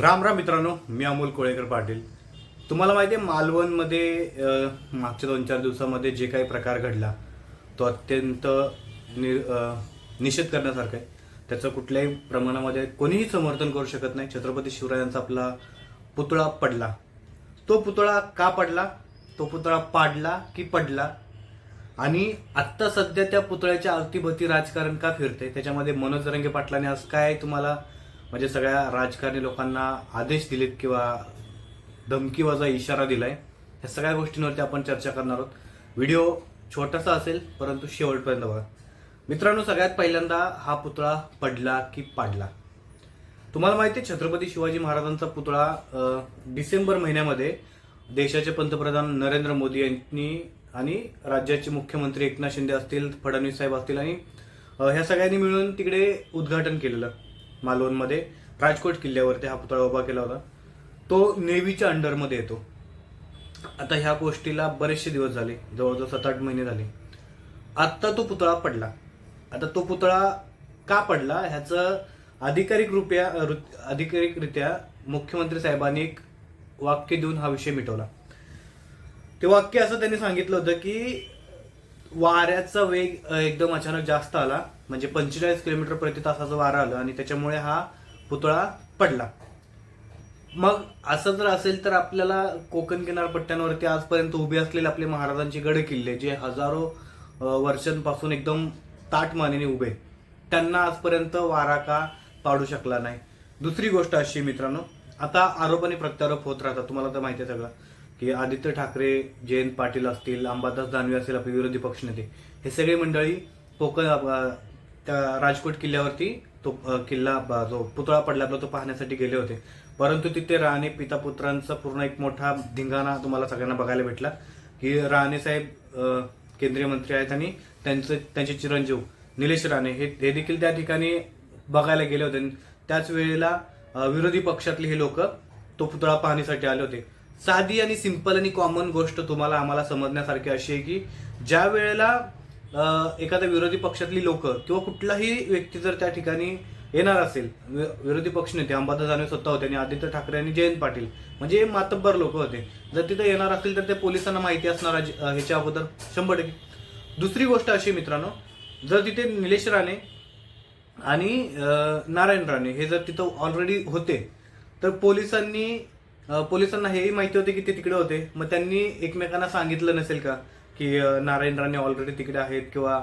राम राम मित्रांनो मी अमोल कोळेकर पाटील. तुम्हाला माहिती आहे मालवणमध्ये मागच्या दोन चार दिवसामध्ये जे काही प्रकार घडला तो अत्यंत नि निषेध करण्यासारखा आहे. त्याचं कुठल्याही प्रमाणामध्ये कोणीही समर्थन करू शकत नाही. छत्रपती शिवरायांचा आपला पुतळा पडला. तो पुतळा का पडला? तो पुतळा पाडला की पडला? आणि आत्ता सध्या त्या पुतळ्याच्या अवतीभोवती राजकारण का फिरते त्याच्यामध्ये मनोज रंगे पाटलाने आज काय तुम्हाला म्हणजे सगळ्या राजकारणी लोकांना आदेश दिलेत किंवा धमकीवाजा इशारा दिलाय ह्या सगळ्या गोष्टींवरती आपण चर्चा करणार आहोत. व्हिडिओ छोटासा असेल परंतु शेवटपर्यंत बघा. मित्रांनो सगळ्यात पहिल्यांदा हा पुतळा पडला की पाडला? तुम्हाला माहिती आहे छत्रपती शिवाजी महाराजांचा पुतळा डिसेंबर महिन्यामध्ये देशाचे पंतप्रधान नरेंद्र मोदी यांनी आणि राज्याचे मुख्यमंत्री एकनाथ शिंदे असतील फडणवीस साहेब असतील आणि ह्या सगळ्यांनी मिळून तिकडे उद्घाटन केलेलं. मालवणमध्ये राजकोट किल्ल्यावरती हा पुतळा उभा केला होता. तो नेव्हीच्या अंडरमध्ये येतो. आता ह्या गोष्टीला बरेचसे दिवस झाले जवळजवळ सात आठ महिने झाले. आत्ता तो पुतळा पडला. आता तो पुतळा का पडला? ह्याचं अधिकारिक रुपया अधिकारिकरित्या मुख्यमंत्री साहेबांनी एक वाक्य देऊन हा विषय मिटवला. ते वाक्य असं त्यांनी सांगितलं होतं की वाऱ्याचा वेग एकदम अचानक जास्त आला. म्हणजे पंचेचाळीस किलोमीटर प्रति तासाचं वारं आलं आणि त्याच्यामुळे हा पुतळा पडला. मग असं जर असेल तर आपल्याला कोकण किनारपट्ट्यांवरती आजपर्यंत उभे असलेले आपले महाराजांचे गड किल्ले जे हजारो वर्षांपासून एकदम ताट मानेने उभे त्यांना आजपर्यंत वारा का पाडू शकला नाही? दुसरी गोष्ट अशी मित्रांनो आता आरोप आणि प्रत्यारोप होत राहतात. तुम्हाला तर माहिती आहे सगळं की आदित्य ठाकरे जयंत पाटील असतील अंबादास दानवे असतील आपले विरोधी पक्षनेते हे सगळे मंडळी कोकण त्या राजकोट किल्ल्यावरती तो किल्ला जो पुतळा पडला आपला तो पाहण्यासाठी गेले होते. परंतु तिथे राणे पिता पुत्रांचा पूर्ण एक मोठा धिंगाणा तुम्हाला सगळ्यांना बघायला भेटला. की राणे साहेब केंद्रीय मंत्री आहेत आणि त्यांचे त्यांचे चिरंजीव निलेश राणे हे हे देखील त्या ठिकाणी बघायला गेले होते. त्याच वेळेला विरोधी पक्षातले हे लोक तो पुतळा पाहण्यासाठी आले होते. साधी आणि सिंपल आणि कॉमन गोष्ट तुम्हाला आम्हाला समजण्यासारखी अशी आहे की ज्या वेळेला एखाद्या विरोधी पक्षातली लोक किंवा कुठलाही व्यक्ती जर त्या ठिकाणी येणार असेल वि- विरोधी पक्षनेते अंबादास दानवे स्वतः होते आणि आदित्य ठाकरे आणि जयंत पाटील म्हणजे हे मातब्बर लोक होते. जर तिथे येणार असतील तर ते पोलिसांना माहिती असणार ह्याच्या अगोदर. शंभर टक्के. दुसरी गोष्ट अशी मित्रांनो जर तिथे निलेश राणे आणि नारायण राणे हे जर तिथं ऑलरेडी होते तर पोलिसांनी पोलिसांना हेही माहिती होते की ते तिकडे होते. मग त्यांनी एकमेकांना सांगितलं नसेल का? की नारायण राणे ऑलरेडी तिकडे आहेत किंवा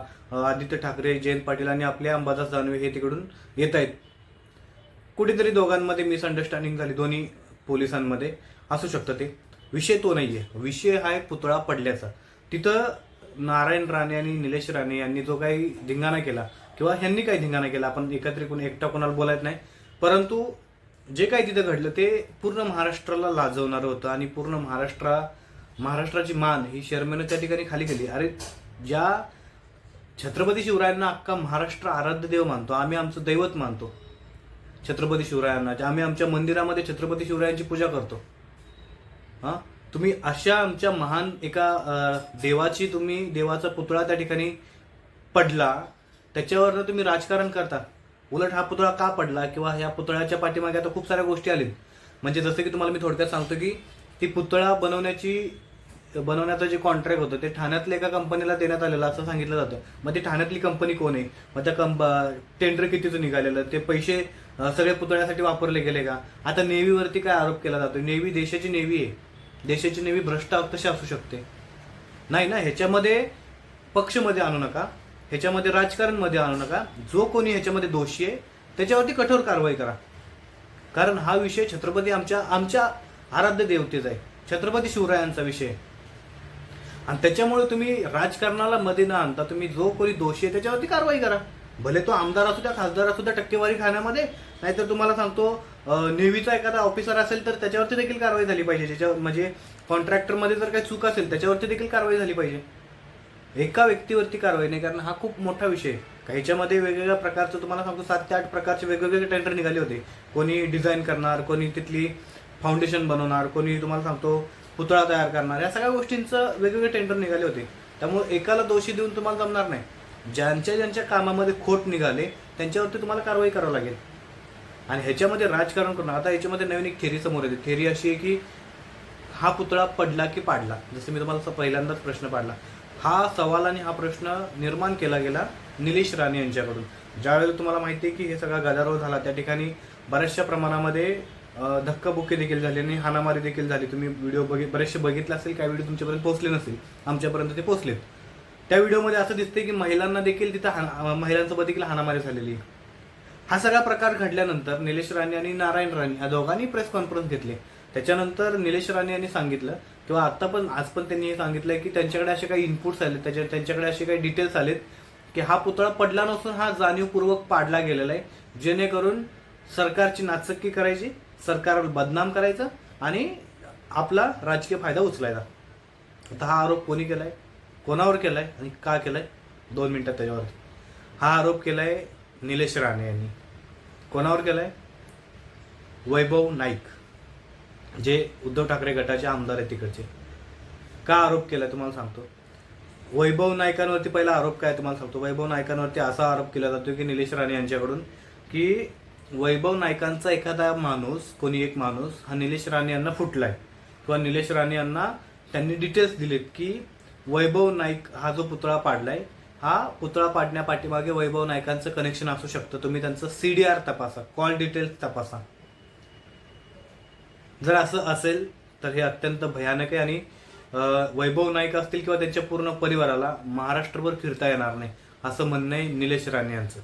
आदित्य ठाकरे जयंत पाटील आणि आपले अंबादास दानवे हे तिकडून येत आहेत. कुठेतरी दोघांमध्ये मिसअंडरस्टँडिंग झाली दोन्ही पोलिसांमध्ये. असू शकतं ते. विषय तो नाही आहे विषय हा एक पुतळा पडल्याचा. तिथं नारायण राणे आणि निलेश राणे यांनी जो काही धिंगाणा केला किंवा ह्यांनी काही धिंगाणा केला आपण एकत्र कोणी एकटा कोणाला बोलायत नाही. परंतु जे काही तिथं घडलं ते पूर्ण महाराष्ट्राला लाजवणारं होतं आणि पूर्ण महाराष्ट्रा महाराष्ट्राची मान ही शर्मेनं त्या ठिकाणी खाली गेली. अरे ज्या छत्रपती शिवरायांना अख्खा महाराष्ट्र आराध्य देव मानतो आम्ही आमचं दैवत मानतो. छत्रपती शिवरायांना आम्ही आमच्या मंदिरामध्ये छत्रपती शिवरायांची पूजा करतो. हां? तुम्ही अशा आमच्या महान एका देवाची तुम्ही देवाचा पुतळा त्या ठिकाणी पडला त्याच्यावर तुम्ही राजकारण करता. उलट हा पुतळा का पडला? किंवा ह्या पुतळ्याच्या पाठीमागे आता खूप साऱ्या गोष्टी आल्या म्हणजे जसं की तुम्हाला मी थोडक्यात सांगतो की ती पुतळा बनवण्याची बनवण्याचं जे कॉन्ट्रॅक्ट होतं ते ठाण्यातल्या एका कंपनीला देण्यात आलेलं असं सांगितलं जातं. मग ती ठाण्यातली कंपनी कोण आहे? मग त्या कंप टेंडर कितीचं निघालेलं? ते पैसे सगळ्या सगळे पुतळ्यासाठी वापरले गेले का? आता नेव्हीवरती काय आरोप केला जातो नेव्ही देशाची नेव्ही आहे. देशाची नेव्ही भ्रष्ट कशी असू शकते. नाही ना? ह्याच्यामध्ये पक्षमध्ये आणू नका. ह्याच्यामध्ये राजकारणमध्ये आणू नका. जो कोणी ह्याच्यामध्ये दोषी आहे त्याच्यावरती कठोर कारवाई करा. कारण हा विषय छत्रपती आमच्या आमच्या आराध्य देवतेचा आहे. छत्रपती शिवरायांचा विषय. आणि त्याच्यामुळे तुम्ही राजकारणाला मध्ये न आणता तुम्ही जो कोणी दोषी आहे त्याच्यावरती कारवाई करा. भले तो आमदार असू द्या खासदार असू द्या टक्केवारी खाण्यामध्ये नाहीतर तुम्हाला सांगतो नेव्हीचा एखादा ऑफिसर असेल तर त्याच्यावरती देखील कारवाई झाली पाहिजे. ज्याच्या म्हणजे कॉन्ट्रॅक्टरमध्ये जर काही चूक असेल त्याच्यावरती देखील कारवाई झाली पाहिजे. एका व्यक्तीवरती कारवाई नाही कारण हा खूप मोठा विषय आहे. का ह्याच्यामध्ये वेगवेगळ्या प्रकारचं तुम्हाला सांगतो सात ते आठ प्रकारचे वेगवेगळे टेंडर निघाले होते. कोणी डिझाईन करणार कोणी तिथली फाउंडेशन बनवणार कोणी तुम्हाला सांगतो पुतळा तयार करणार या सगळ्या गोष्टींचं वेगवेगळे टेंडर निघाले होते. त्यामुळे एकाला दोषी देऊन तुम्हाला जमणार नाही. ज्यांच्या ज्यांच्या कामामध्ये खोट निघाले त्यांच्यावरती तुम्हाला कारवाई करावं लागेल. आणि ह्याच्यामध्ये राजकारण करून आता ह्याच्यामध्ये नवीन एक थेरी समोर येते. थेरी अशी आहे की हा पुतळा पडला की पाडला? जसं मी तुम्हाला पहिल्यांदाच प्रश्न पाडला. हा सवाल आणि हा प्रश्न निर्माण केला गेला निलेश राणे यांच्याकडून. ज्यावेळेला तुम्हाला माहिती आहे की हे सगळा गदारोळ झाला त्या ठिकाणी बऱ्याचशा प्रमाणामध्ये धक्काबुक्के देखील झाले आणि हाणामारी देखील झाली. तुम्ही व्हिडिओ बघित बरेचसे बघितले असेल काही व्हिडिओ तुमच्यापर्यंत पोहोचले नसेल. आमच्यापर्यंत ते पोहोचलेत त्या व्हिडिओमध्ये असं दिसतंय की महिलांना देखील तिथं हाना महिलांसोबत देखील हाणामारी झालेली आहे. हा सगळा प्रकार घडल्यानंतर निलेश राणे आणि नारायण राणे या दोघांनी प्रेस कॉन्फरन्स घेतले. त्याच्यानंतर निलेश राणे यांनी सांगितलं किंवा आता पण आज पण त्यांनी हे सांगितलंय की त्यांच्याकडे असे काही इनपुट्स आले त्याच्या त्यांच्याकडे असे काही डिटेल्स आलेत की हा पुतळा पडला नसून हा जाणीवपूर्वक पाडला गेलेला आहे जेणेकरून सरकारची नाचक्की करायची सरकारवर बदनाम करायचं आणि आपला राजकीय फायदा उचलायचा. आता हा आरोप कोणी केलाय? कोणावर केलाय आणि का केलाय? दोन मिनिटात त्याच्यावर. हा आरोप केलाय निलेश राणे यांनी. कोणावर केलाय? वैभव नाईक जे उद्धव ठाकरे गटाचे आमदार आहेत तिकडचे. का आरोप केलाय तुम्हाला सांगतो. वैभव नायकांवरती पहिला आरोप काय तुम्हाला सांगतो? वैभव नायकांवरती असा आरोप केला जातो की निलेश राणे यांच्याकडून की वैभव नायकांचा एखादा माणूस कोणी एक माणूस हा निलेश राणे यांना फुटलाय. किंवा निलेश राणे यांना त्यांनी डिटेल्स दिलेत की वैभव नाईक हा जो पुतळा पाडलाय हा पुतळा पाडण्या पाठीमागे वैभव नायकांचं कनेक्शन असू शकतं. तुम्ही त्यांचं सीडीआर तपासा कॉल डिटेल्स तपासा. जर असं असेल तर हे अत्यंत भयानक आहे आणि वैभव नाईक असतील किंवा त्यांच्या पूर्ण परिवाराला महाराष्ट्रभर फिरता येणार नाही असं म्हणणं आहे निलेश राणे यांचं.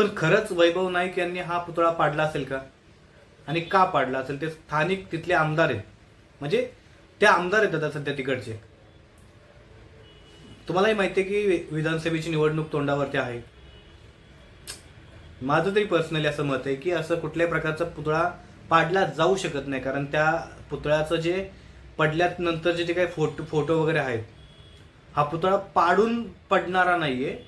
पण खरंच वैभव नाईक यांनी हा पुतळा पाडला असेल का? आणि का पाडला असेल? ते स्थानिक तिथले आमदार आहेत. म्हणजे ते आमदार आहेत आता सध्या तिकडचे. तुम्हालाही माहिती आहे की विधानसभेची निवडणूक तोंडावरती आहे. माझं तरी पर्सनली असं मत आहे की असं कुठल्याही प्रकारचा पुतळा पाडला जाऊ शकत नाही. कारण त्या पुतळ्याचं जे पडल्यानंतरचे जे काही फोटो फोटो वगैरे आहेत हा पुतळा पाडून पडणारा नाहीये.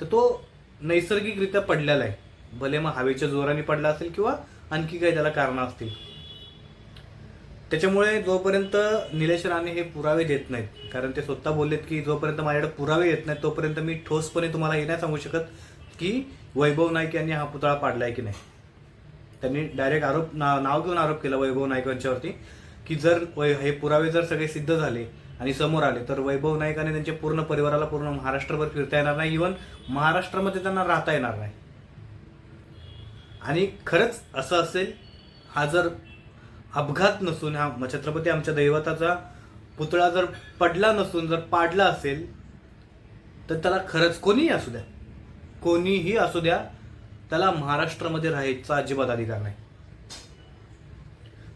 तर तो नैसर्गिकरित्या पडलेला आहे. भले मग हवेच्या जोराने पडला असेल किंवा आणखी काही त्याला कारणं असतील. त्याच्यामुळे जोपर्यंत निलेश राणे हे पुरावे देत नाहीत कारण ते स्वतः बोललेत की जोपर्यंत माझ्याकडे पुरावे येत नाहीत तोपर्यंत मी ठोसपणे तुम्हाला हे नाही सांगू शकत की वैभव नाईक यांनी हा पुतळा पाडलाय की नाही. त्यांनी डायरेक्ट आरोप ना- नाव घेऊन आरोप केला वैभव नाईक यांच्यावरती की जर वै- हे पुरावे जर सगळे सिद्ध झाले आणि समोर आले. तर वैभव नाईकाने त्यांच्या पूर्ण परिवाराला पूर्ण महाराष्ट्रभर फिरता येणार नाही. इव्हन महाराष्ट्रामध्ये त्यांना राहता येणार नाही. आणि खरंच असं असेल हा जर अपघात नसून हा छत्रपती आमच्या दैवताचा पुतळा जर पडला नसून जर पाडला असेल तर त्याला खरंच कोणीही असू द्या. कोणीही असू द्या त्याला महाराष्ट्रामध्ये राहायचा अजिबात अधिकार नाही.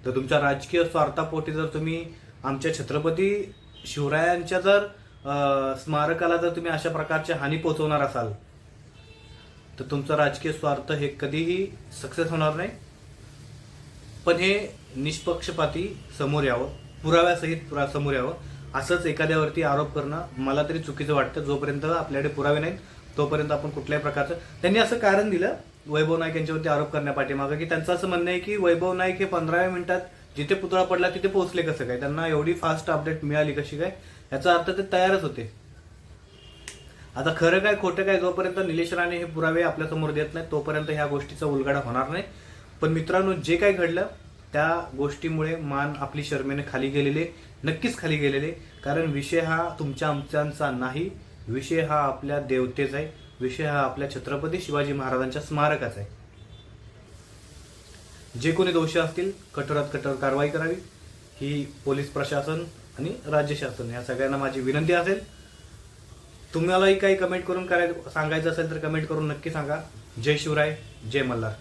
तर तुमच्या राजकीय स्वार्थापोटी जर तुम्ही आमच्या छत्रपती शिवरायांच्या जर स्मारकाला जर तुम्ही अशा प्रकारची हानी पोहोचवणार असाल तर तुमचं राजकीय स्वार्थ हे कधीही सक्सेस होणार नाही. पण हे निष्पक्षपाती समोर यावं पुराव्यासहित पुरा समोर यावं असंच एखाद्यावरती आरोप करणं मला तरी चुकीचं वाटतं. जोपर्यंत आपल्याकडे पुरावे नाहीत तोपर्यंत आपण कुठल्याही प्रकारचं त्यांनी असं कारण दिलं वैभव नाईक यांच्यावरती आरोप करण्यापाठीमागं की त्यांचं असं म्हणणं आहे की वैभव नाईक हे पंधराव्या मिनिटात जिथे पुतळा पडला तिथे पोहोचले कसं काय? त्यांना एवढी फास्ट अपडेट मिळाली कशी काय? याचा अर्थ ते तयारच होते. आता खरं काय खोटं काय जोपर्यंत निलेश राणे हे पुरावे आपल्यासमोर देत नाही तोपर्यंत ह्या गोष्टीचा उलगडा होणार नाही. पण मित्रांनो जे काय घडलं त्या गोष्टीमुळे मान आपली शर्मेने खाली गेलेले नक्कीच खाली गेलेले. कारण विषय हा तुमच्या आमच्यांचा नाही. विषय हा आपल्या देवतेचा आहे. विषय हा आपल्या छत्रपती शिवाजी महाराजांच्या स्मारकाचा आहे. जे कोणी दोषी असतील कठोरात कठोर कारवाई करावी. ही पोलीस प्रशासन आणि राज्य शासन या सगळ्यांना माझी विनंती असेल. तुम्हालाही काही कमेंट करून करायचं सांगायचं असेल तर कमेंट करून नक्की सांगा. जय शिवराय जय मल्हार.